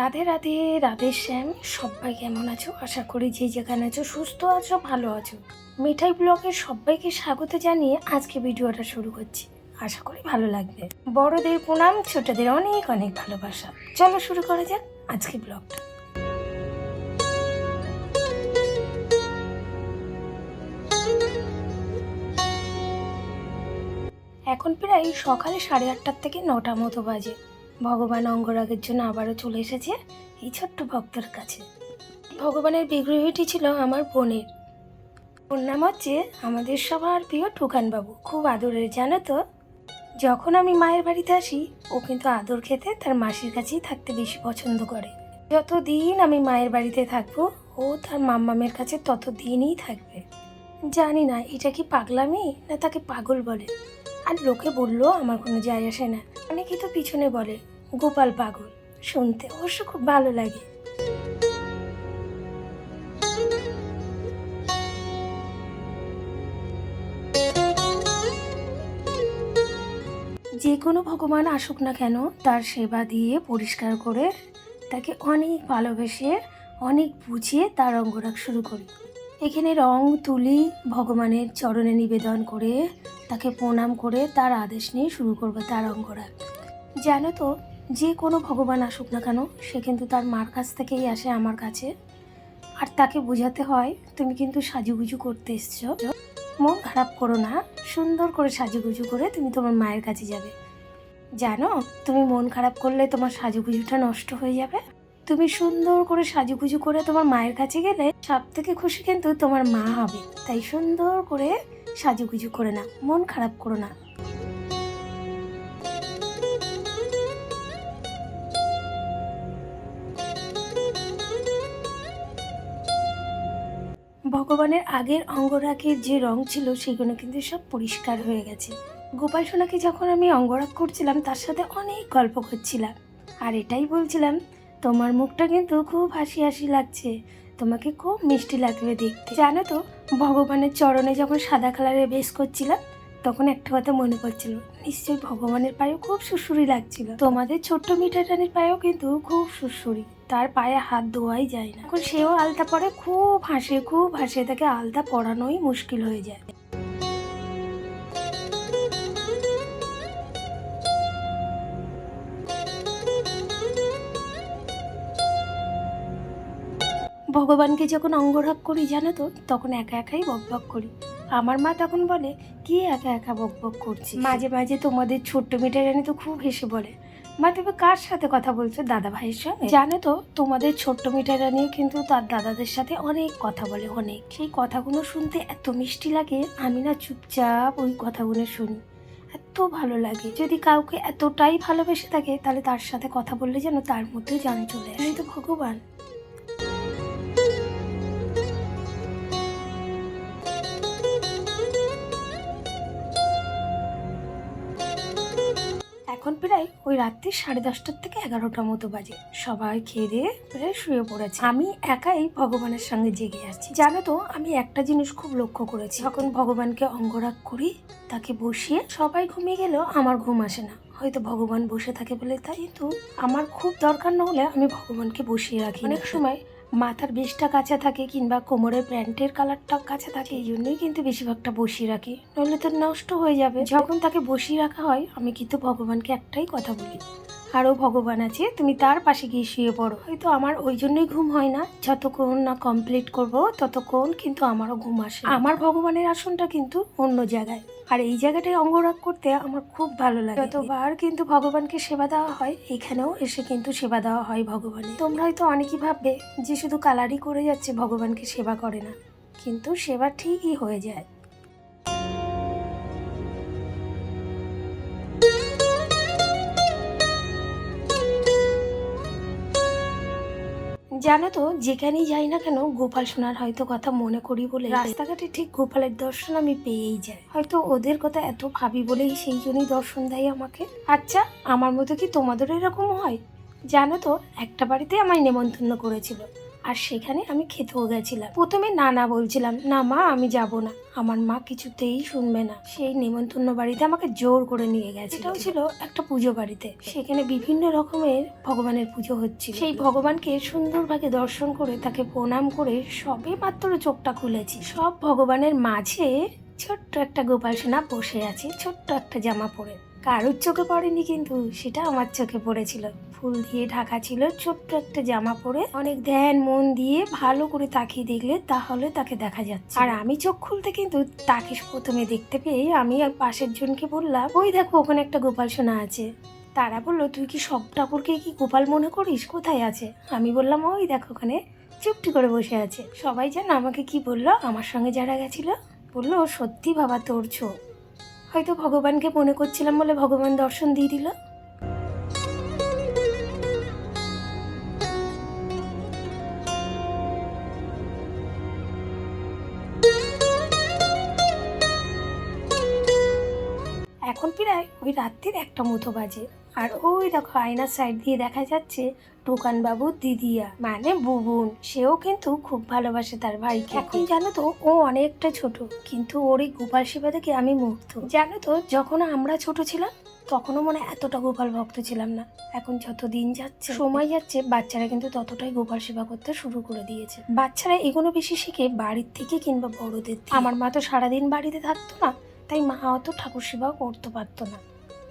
রাধে রাধে রাধে শ্যাম, সবাই কেমন আছো? আশা করি যে যেখানে আছো সুস্থ আছো, ভালো আছো। মিঠাই ব্লগের সবাইকে স্বাগত জানিয়ে আজকে ভিডিওটা শুরু করছি। আশা করি ভালো লাগবে। বড়দের প্রণাম, ছোটদের অনেক অনেক ভালোবাসা। চলো শুরু করা যাক আজকে ব্লগটা। এখন প্রায় সকালে সাড়ে আটটার থেকে নটা মতো বাজে। ভগবান অঙ্গরাগের জন্য আবারও চলে এসেছে এই ছোট্ট ভক্তের কাছে। ভগবানের বিগ্রহটি ছিল আমার বোনের। ওর নাম হচ্ছে আমাদের সবার প্রিয় টুকানবাবু খুব আদরের, জানো তো? যখন আমি মায়ের বাড়িতে আসি, ও কিন্তু আদর খেতে তার মাসির কাছেই থাকতে বেশি পছন্দ করে। যতদিন আমি মায়ের বাড়িতে থাকব, ও তার মাম্মামের কাছে ততদিনই থাকবে। জানি না, এটা কি পাগলামি না তাকে পাগল বলে? আর লোকে বলল, আমার কোনো যায় আসে না। অনেকেই তো পিছনে বলে গোপাল পাগল। শুনতে অবশ্য খুব ভালো লাগে। যে কোনো ভগবান আসুক না কেন, তার সেবা দিয়ে পরিষ্কার করে তাকে অনেক ভালোবেসে, অনেক বুঝিয়ে তার অঙ্গরাগ শুরু করি। এখানে রং, তুলি, ভগবানের চরণে নিবেদন করে তাকে প্রণাম করে তার আদেশ নিয়ে শুরু করবে তার অঙ্গরাগ। জানো তো যে কোনো ভগবান আসুক না কেন, সে কিন্তু তার মার কাছ থেকেই আসে আমার কাছে। আর তাকে বোঝাতে হয়, তুমি কিন্তু সাজুগুজু করতে এসছো। মন খারাপ করো না, সুন্দর করে সাজুগুজু করে তুমি তোমার মায়ের কাছে যাবে। জানো, তুমি মন খারাপ করলে তোমার সাজুগুজুটা নষ্ট হয়ে যাবে। তুমি সুন্দর করে সাজুগুজু করে তোমার মায়ের কাছে গেলে সব থেকে খুশি কিন্তু তোমার মা হবে। তাই সুন্দর করে সাজুগুজু করে না, মন খারাপ করো না। ভগবানের আগের অঙ্গরাগের যে রং ছিল, সেগুলো কিন্তু সব পরিষ্কার হয়ে গেছে। গোপাল সোনাকে যখন আমি অঙ্গরাগ করছিলাম, তার সাথে অনেক গল্প করছিলাম। আর এটাই বলছিলাম, তোমার মুখটা কিন্তু খুব হাসি হাসি লাগছে। তোমাকে খুব মিষ্টি লাগবে দেখতে। জানো তো, ভগবানের চরণে যখন সাদা কালারের বেশ করছিলাম, তখন একটা কথা মনে পড়ছিল, নিশ্চয়ই ভগবানের পায়েও খুব সুসুরি লাগছিল। তোমাদের ছোট্ট মিঠাই রানীর পায়েও কিন্তু খুব সুসুরি তার পায়ে হাত ধোয়াই যায় না। এখন সেও আলতা পরে, খুব হাসে খুব হাসে। তাকে আলতা পরানোই মুশকিল হয়ে যায়। ভগবানকে যখন অঙ্গরাগ করি, জানো তো, তখন একা একাই বকবক করি। আমার মা তখন বলে, কি একা একা বকবক করছি মাঝে মাঝে তোমাদের ছোট্ট মেয়েটা জানি তো খুব হেসে বলে। মা, তুমি কার সাথে কথা বলছো দাদা ভাইয়ের সঙ্গে? জানো তো, তোমাদের ছোট্ট মিঠাইরা নিয়ে কিন্তু তার দাদাদের সাথে অনেক কথা বলে, অনেক। সেই কথাগুলো শুনতে এত মিষ্টি লাগে, আমি না চুপচাপ ওই কথাগুলো শুনি। এত ভালো লাগে। যদি কাউকে এতটাই ভালোবেসে থাকে, তাহলে তার সাথে কথা বললে যেন তার মধ্যে জান চলে আসে। তো ভগবান। এখন প্রায় ওই রাত্রি সাড়ে দশটার থেকে এগারোটা মতো বাজে। সবাই খেয়ে দিয়ে প্রায় শুয়ে পড়েছে। আমি একাই ভগবানের সঙ্গে জেগে আছি জানো তো আমি একটা জিনিস খুব লক্ষ্য করেছি। যখন ভগবানকে অঙ্গরাগ করি তাকে বসিয়ে সবাই ঘুমিয়ে গেলেও আমার ঘুম আসে না। হয়তো ভগবান বসে থাকে বলে তাই কিন্তু আমার খুব দরকার না হলে আমি ভগবানকে বসিয়ে রাখি। অনেক সময় মাথার বেশটা কাঁচা থাকে কিংবা কোমরের প্যান্টের কালারটা কাঁচা থাকে, এই জন্যই কিন্তু বেশিরভাগটা বসিয়ে রাখি। নইলে তো নষ্ট হয়ে যাবে। যখন তাকে বসিয়ে রাখা হয়, আমি কিন্তু ভগবানকে একটাই কথা বলি। আরও ভগবান আছে, তুমি তার পাশে গিয়ে শুয়ে পড়ো। হয়তো আমার ওই জন্যই ঘুম হয় না। যতক্ষণ না কমপ্লিট করব, ততক্ষণ কিন্তু আমারও ঘুম আসে। আমার ভগবানের আসনটা কিন্তু অন্য জায়গায়। আর এই জায়গাটায় অঙ্গরাগ করতে আমার খুব ভালো লাগে। যতবার কিন্তু ভগবানকে সেবা দেওয়া হয়, এখানেও এসে কিন্তু সেবা দেওয়া হয় ভগবানের। তোমরা হয়তো অনেকেই ভাববে যে শুধু কালারই করে যাচ্ছে, ভগবানকে সেবা করে না। কিন্তু সেবা ঠিকই হয়ে যায়। জানো তো, যেখানেই যাই না কেন গোপাল সোনার হয়তো কথা মনে করি বলে রাস্তাঘাটে ঠিক গোপালের দর্শন আমি পেয়েই যাই। হয়তো ওদের কথা এত ভাবি বলেই সেই জন্যই দর্শন দেয় আমাকে। আচ্ছা আমার মতো কি তোমাদেরও এরকম হয়? জানো তো, একটা বাড়িতে আমায় নেমন্তন্ন করেছিল। আর সেখানে আমি খেতেও গেছিলাম। প্রথমে না না বলছিলাম, না মা, আমি যাব না। আমার মা কিছুতেই শুনবে না। সেই নেমন্তন্ন বাড়িতে আমাকে জোর করে নিয়ে গেছে। এটাও ছিল একটা পুজো বাড়িতে। সেখানে বিভিন্ন রকমের ভগবানের পুজো হচ্ছে সেই ভগবানকে সুন্দরভাবে দর্শন করে তাকে প্রণাম করে সবে মাত্র চোখটা খুলেছি। সব ভগবানের মাঝে ছোট্ট একটা গোপাল সোনা বসে আছে, ছোট্ট একটা জামা পরে। কারোর চোখে পড়েনি কিন্তু, সেটা আমার চোখে পড়েছিল। ফুল দিয়ে ঢাকা ছিল ছোট্ট একটা জামা পরে। অনেক ধ্যান, মন দিয়ে ভালো করে তাকিয়ে দেখলে তাহলে তাকে দেখা যাচ্ছে। আর আমি চোখ খুলতে কিন্তু তাকে প্রথমে দেখতে পেয়ে আমি আর পাশের জনকে বললাম, ওই দেখো, ওখানে একটা গোপাল সোনা আছে। তারা বলল, তুই কি সব ঠাকুরকে কি গোপাল মনে করিস? কোথায় আছে? আমি বললাম, ওই দেখো, ওখানে চুপটি করে বসে আছে। সবাই যেন আমাকে কি বলল, আমার সঙ্গে যারা গেছিল, বলল, সত্যি বাবা, তোর চোখ। হয়তো ভগবানকে মনে করছিলাম বলে ভগবান দর্শন দিয়ে দিল। এখন প্রায় ওই রাত্রির একটা মতো বাজে। আর ওই দেখো আয়নার সাইড দিয়ে দেখা যাচ্ছে টুকান বাবু দিদিয়া মানে বুবুন। সেও কিন্তু খুব ভালোবাসে তার ভাইকে। এখন জানো তো, ও অনেকটা ছোট। কিন্তু ওর এই গোপাল সেবা দেখে আমি মুগ্ধ জানো তো, যখন আমরা ছোট ছিলাম, তখনও মনে এতটা গোপাল ভক্ত ছিলাম না। এখন যত দিন যাচ্ছে, সময় যাচ্ছে, বাচ্চারা কিন্তু ততটাই গোপাল সেবা করতে শুরু করে দিয়েছে। বাচ্চারা এগুলো বেশি শিখে বাড়ির থেকে কিংবা বড়দের আমার মা তো সারাদিন বাড়িতে থাকতো না। তাই মা অত ঠাকুর সেবাও করতে পারতো না।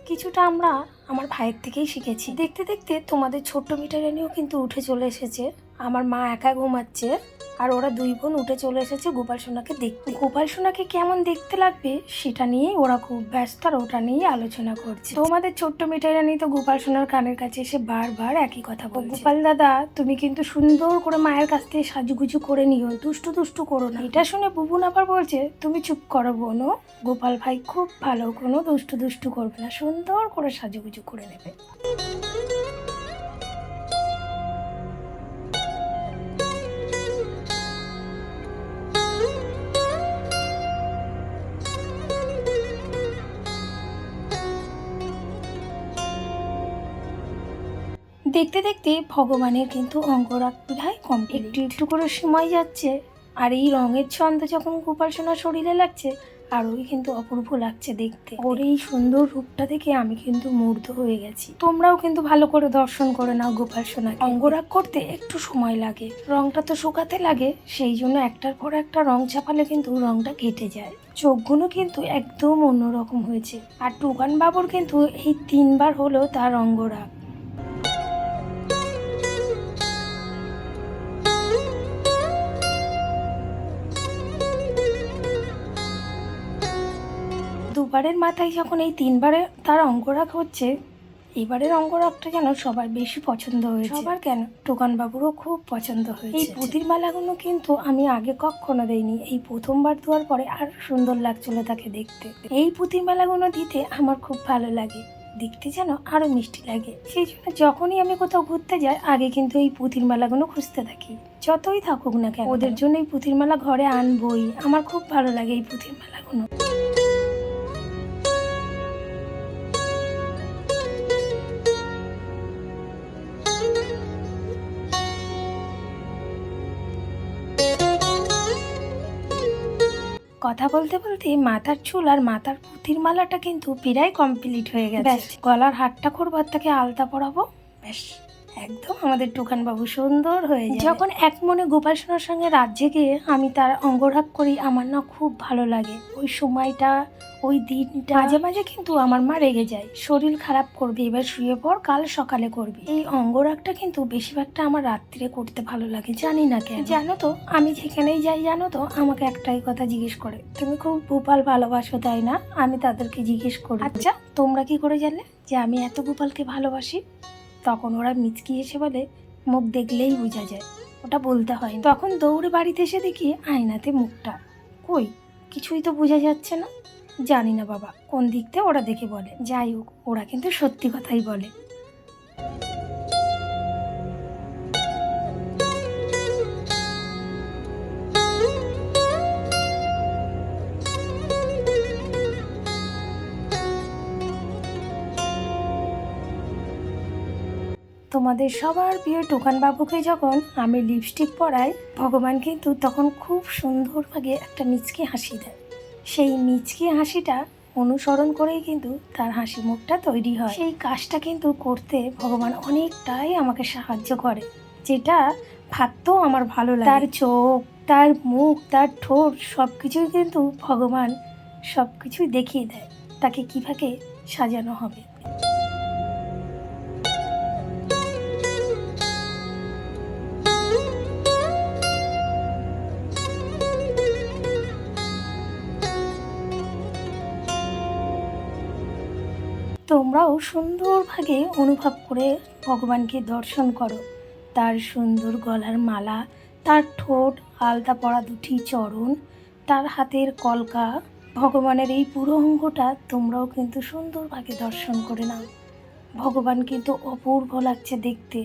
কিছুটা আমরা আমার ভাইয়ের থেকেই শিখেছি। দেখতে দেখতে তোমাদের ছোট্ট মিটারানিও কিন্তু উঠে চলে এসেছে। আমার মা একা ঘুমাচ্ছে আর ওরা দুই বোন উঠে চলে এসেছে গোপাল সোনাকে দেখতে। গোপাল সোনাকে কেমন দেখতে লাগবে সেটা নিয়েই ওরা খুব ব্যস্ত আর ওটা নিয়েই আলোচনা করছে। তোমাদের ছোট্ট মিটারানি তো গোপাল সোনার কানের কাছে এসে বারবার একই কথা বলছে। গোপাল দাদা, তুমি কিন্তু সুন্দর করে মায়ের কাছ থেকে সাজুগুজু করে নিও, দুষ্টু দুষ্টু করো না। এটা শুনে বুবুন আবার বলছে, তুমি চুপ করো বোনো, গোপাল ভাই খুব ভালো, কোনো দুষ্টু দুষ্টু করবে না, সুন্দর করে সাজুগুজু করে নেবে। দেখতে দেখতে ভগবানের কিন্তু অঙ্গরাগ প্রায় কম একটু একটু করে সময় যাচ্ছে আর এই রঙের ছন্দ যখন গোপাল সোনার শরীরে লাগছে আর ওই কিন্তু অপূর্ব লাগছে দেখতে। ওর এই সুন্দর রূপটা দেখে আমি কিন্তু মুগ্ধ হয়ে গেছি। তোমরাও কিন্তু ভালো করে দর্শন করে নাও গোপাল সোনা অঙ্গরাগ করতে একটু সময় লাগে। রংটা তো শুকাতে লাগে সেই জন্য একটার পর একটা রং চাপালে কিন্তু রংটা কেটে যায়। চোখগুলো কিন্তু একদম অন্যরকম হয়েছে। আর টুকান বাবুর কিন্তু এই তিনবার হলো তার অঙ্গরাগ। দুবারের মাথায় যখন এই তিনবারে তার অঙ্গরাগ হচ্ছে এবারের অঙ্গরাগটা যেন সবার বেশি পছন্দ হয়েছে। সবার কেন? টোকান বাবুরও খুব পছন্দ হয়েছে। এই পুঁতির মালাগুলো কিন্তু আমি আগে কখনো দেইনি। এই প্রথমবার দেওয়ার পরে আরও সুন্দর লাগছিল তাকে দেখতে। এই পুঁতির মালাগুলো দিতে আমার খুব ভালো লাগে। দেখতে যেন আরও মিষ্টি লাগে। সেই জন্য যখনই আমি কোথাও ঘুরতে যাই আগে কিন্তু এই পুঁতির মালাগুলো খুঁজতে থাকি। যতই থাকুক না কেন ওদের জন্য এই পুঁতির মালা ঘরে আনবই। আমার খুব ভালো লাগে এই পুঁতির মালাগুলো। কথা বলতে বলতে মাথার চুল আর মাথার পুঁতির মালাটা কিন্তু প্রায় কমপ্লিট হয়ে গেছে। গলার হাটটা করব আর তাকে আলতা পরাবো ব্যাস। একদম আমাদের টুকান বাবু সুন্দর হয়ে যায় যখন এক মনে গোপাল সোনার সঙ্গে রাজ্যে গিয়ে আমি তার অঙ্গরাগ করি আমার না খুব ভালো লাগে। ওই সময়টা ওই দিনটা মাঝে মাঝে কিন্তু আমার মা রেগে যায়। শরীর খারাপ করবে, এবার শুয়ে পর কাল সকালে করবি। এই অঙ্গরাগটা কিন্তু বেশিরভাগটা আমার রাত্রিরে করতে ভালো লাগে, জানি না কেন। জানো তো, আমি যেখানেই যাই, জানো তো, আমাকে একটাই কথা জিজ্ঞেস করে, তুমি খুব গোপাল ভালোবাসো, তাই না? আমি তাদেরকে জিজ্ঞেস করি আচ্ছা তোমরা কি করে জানলে যে আমি এত গোপালকে ভালোবাসি? তখন ওরা মিচকি এসে বলে, মুখ দেখলেই বোঝা যায়। ওটা বলতে হয় তখন দৌড়ে বাড়িতে এসে দেখি আয়নাতে মুখটা। কই? কিছুই তো বোঝা যাচ্ছে না। জানি না বাবা, কোন দিক থেকে ওরা দেখে বলে। যাই হোক, ওরা কিন্তু সত্যি কথাই বলে। তোমাদের সবার প্রিয় বাবুকে যখন আমি লিপস্টিক পরাই, ভগবান কিন্তু তখন খুব সুন্দরভাবে একটা মিচকি হাসি দেয়। সেই মিচকি হাসিটা অনুসরণ করেই কিন্তু তার হাসি মুখটা তৈরি হয়। সেই কাজটা কিন্তু করতে ভগবান অনেকটাই আমাকে সাহায্য করে, যেটা ভাবতেও আমার ভালো লাগে। তার চোখ, তার মুখ, তার ঠোঁট সব কিছুই কিন্তু ভগবান সব কিছুই দেখিয়ে দেয়। তাকে কীভাবে সাজানো হবে? তোমরাও সুন্দরভাবে অনুভব করে ভগবানকে দর্শন করো। তার সুন্দর গলার মালা, তার ঠোঁট, আলতা পড়া দুটি চরণ, তার হাতের কলকা, ভগবানের এই পুরো অঙ্গটা তোমরাও কিন্তু সুন্দরভাবে দর্শন করে নাও। ভগবান কিন্তু অপূর্ব লাগছে দেখতে।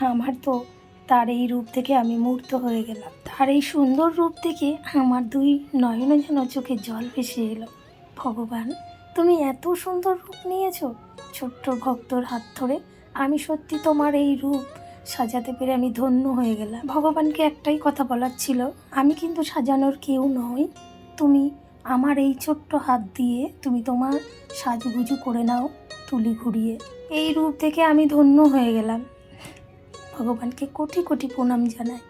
আমার তো তার এই রূপ থেকে আমি মূর্ত হয়ে গেলাম। তার এই সুন্দর রূপ থেকে আমার দুই নয়নে যেন চোখে জল ভেসে এলো। ভগবান তুমি এত সুন্দর রূপ নিয়েছো। ছোট্ট ভক্তর হাত ধরে আমি সত্যি তোমার এই রূপ সাজাতে পেরে আমি ধন্য হয়ে গেলাম। ভগবানকে একটাই কথা বলার ছিল, আমি কিন্তু সাজানোর কেউ নই। তুমি আমার এই ছোট্ট হাত দিয়ে তুমি তোমার সাজুগুজু করে নাও তুলি ঘুরিয়ে। এই রূপ থেকে আমি ধন্য হয়ে গেলাম। ভগবানকে কোটি কোটি প্রণাম জানাই।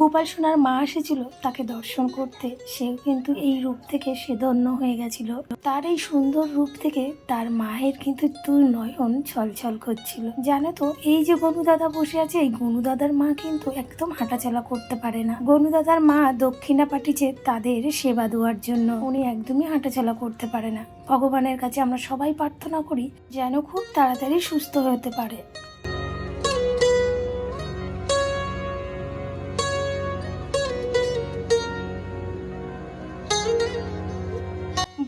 গোপাল সোনার মা এসেছিল তাকে দর্শন করতে। সেও কিন্তু এই রূপ থেকে সে ধন্য হয়ে গেছিল। তার এই সুন্দর রূপ থেকে তার মায়ের কিন্তু দুই নয়ন ছলছল করছিল। জানো তো, এই যে গনু দাদা বসে আছে, এই গনু দাদার মা কিন্তু একদম হাঁটাচলা করতে পারে না। গনু দাদার মা দক্ষিণা পাঠিয়েছে তাদের সেবা দেওয়ার জন্য। উনি একদমই হাঁটাচলা করতে পারে না। ভগবানের কাছে আমরা সবাই প্রার্থনা করি যেন খুব তাড়াতাড়ি সুস্থ হতে পারে।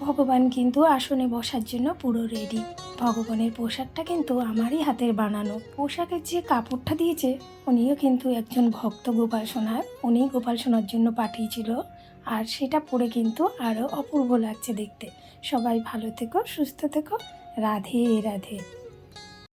ভগবান কিন্তু আসনে বসার জন্য পুরো রেডি ভগবানের পোশাকটা কিন্তু আমারই হাতের বানানো। পোশাকের যে কাপড়টা দিয়েছে, উনিও কিন্তু একজন ভক্ত গোপাল সোনার। উনি গোপাল সোনার জন্য পাঠিয়েছিল। আর সেটা পরে কিন্তু আরও অপূর্ব লাগছে দেখতে। সবাই ভালো থেকো, সুস্থ থেকো। রাধে রাধে।